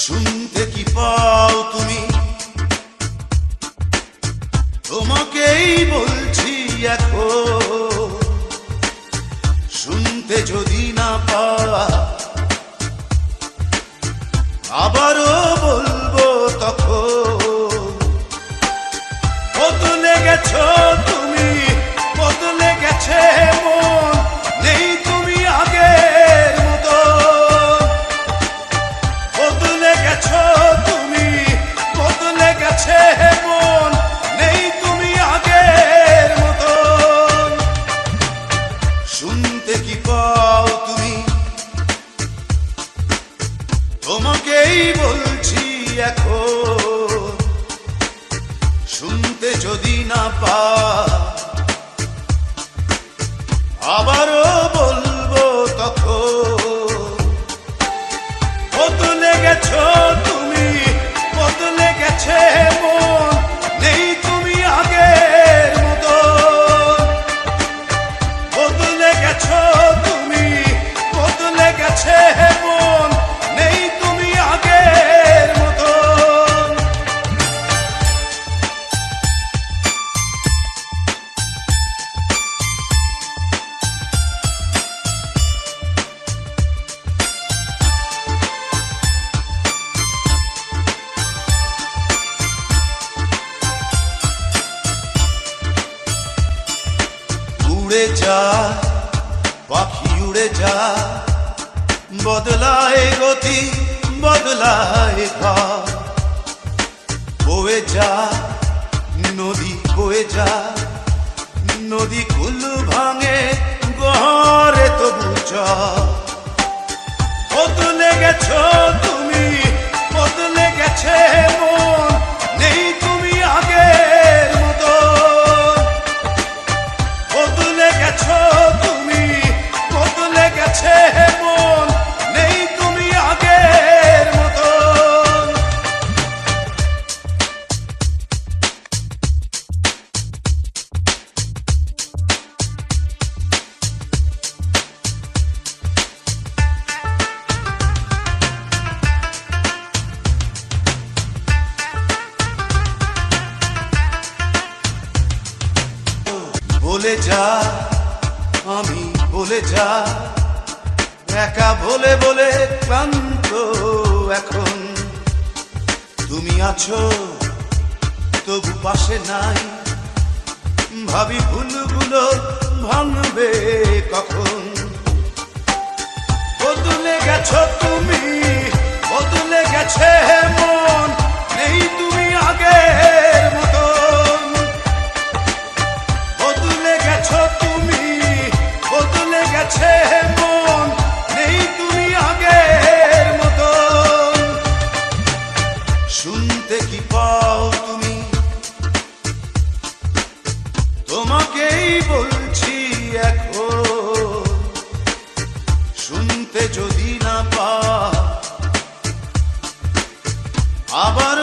শুনতে কি পাও তুমি? তোমাকেই বলছি এখন। শুনতে যদি না পাওয়া আবারও না পা। আবারও উড়ে যা, পাখি উড়ে যা, বদলায় গতি, বদলায় ঘর। বয়ে যা, নদী বয়ে যা, নদী কুল ভাঙে গহরে তবু চর বলে যা, আমি বলে যা। একা বলে বলে ক্লান্ত এখন। তুমি আছো, তবু পাশে নাই। ভাবি ভুলগুলো ভাঙবে কখন? বদলে গেছো তুমি গেছো তুমি? বদলে গেছে মন, নেই তুমি আগের মতন। শুনতে কি পাও তুমি? তোমাকেই বলছি এখন। শুনতে যদি না পা আবারও